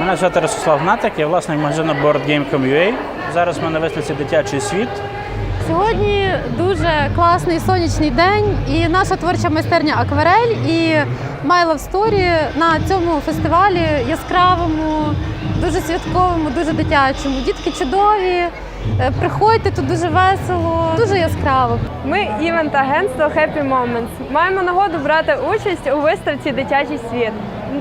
Мене звати Ростислав Гнатик, я власник магазину BoardGame.com.ua. Зараз ми на виставці Дитячий світ. Сьогодні дуже класний сонячний день, і наша творча майстерня Акварель і My Love Story на цьому фестивалі яскравому, дуже святковому, дуже дитячому. Дітки чудові. е, Приходьте тут дуже весело, дуже яскраво. Ми івент-агентство Happy Moments. Маємо нагоду брати участь у виставці Дитячий світ.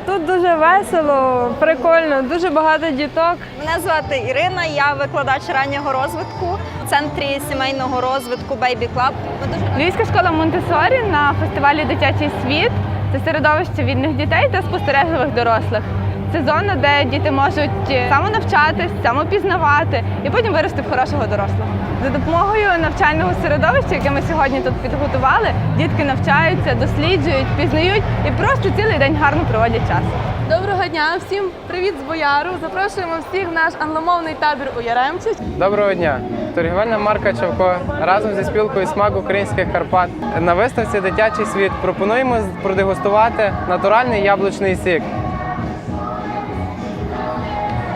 Тут дуже весело, прикольно, дуже багато діток. Мене звати Ірина, я викладач раннього розвитку в центрі сімейного розвитку Baby Club. Дуже Львівська школа Монтесорі на фестивалі Дитячий світ це середовище вільних дітей та спостережливих дорослих. Це зона, де діти можуть самонавчатись, самопізнавати і потім вирости в хорошого дорослого. За допомогою навчального середовища, яке ми сьогодні тут підготували, дітки навчаються, досліджують, пізнають і просто цілий день гарно проводять час. Доброго дня, всім привіт з бояру. Запрошуємо всіх в наш англомовний табір у Яремчі. Доброго дня! Торгівельна марка Чавко разом зі спілкою смак українських Карпат на виставці Дитячий світ пропонуємо продегустувати натуральний яблучний сік.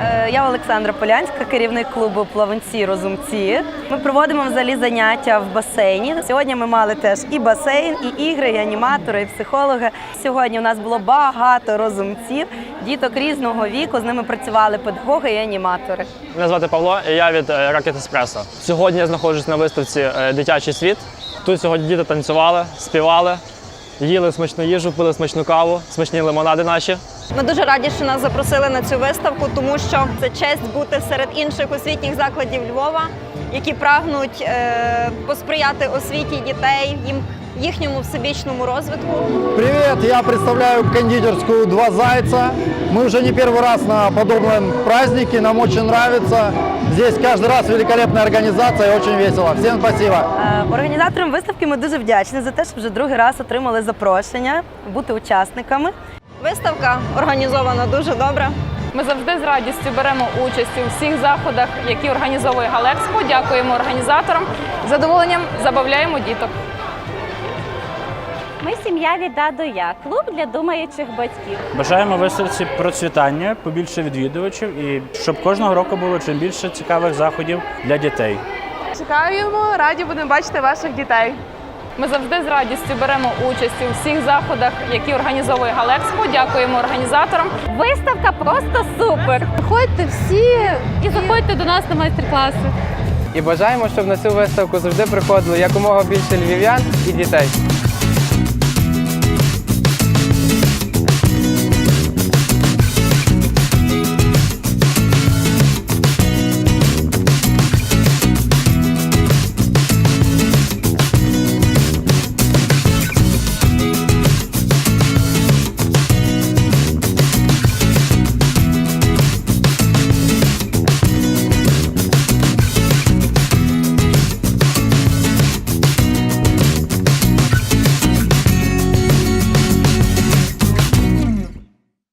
Е, Я Олександра Полянська, керівник клубу Плаванці Розумці. Ми проводимо взагалі заняття в басейні. Сьогодні ми мали теж і басейн, і ігри, і аніматори, і психологи. Сьогодні у нас було багато розумців, діток різного віку. З ними працювали педагоги і аніматори. Мене звати Павло, і я від е, Rocket Espresso. Сьогодні я знаходжусь на виставці е, Дитячий світ. Тут сьогодні діти танцювали, співали, їли смачну їжу, пили смачну каву, смачні лимонади наші. Ми дуже раді, що нас запросили на цю виставку, тому що це честь бути серед інших освітніх закладів Львова, які прагнуть е, посприяти освіті дітей, їм їхньому всебічному розвитку. Привет, я представляю кондитерскую «Два зайца». Мы уже не первый раз на подобном празднике, нам очень нравится. Здесь каждый раз великолепная организация и очень весело. Всем спасибо. Е, Організаторам виставки ми дуже вдячні за те, що вже другий раз отримали запрошення бути учасниками. Виставка організована дуже добре. Ми завжди з радістю беремо участь у всіх заходах, які організовує Галекспо. Дякуємо організаторам. З задоволенням забавляємо діток. Ми сім'я від А до Я, клуб для думаючих батьків. Бажаємо виставці процвітання, побільше відвідувачів і щоб кожного року було чим більше цікавих заходів для дітей. Чекаємо, раді будемо бачити ваших дітей. Ми завжди з радістю беремо участь у всіх заходах, які організовує Галекспо. Дякуємо організаторам. Виставка просто супер. Приходьте всі і заходьте до нас на майстер-класи. І бажаємо, щоб на цю виставку завжди приходило якомога більше львів'ян і дітей.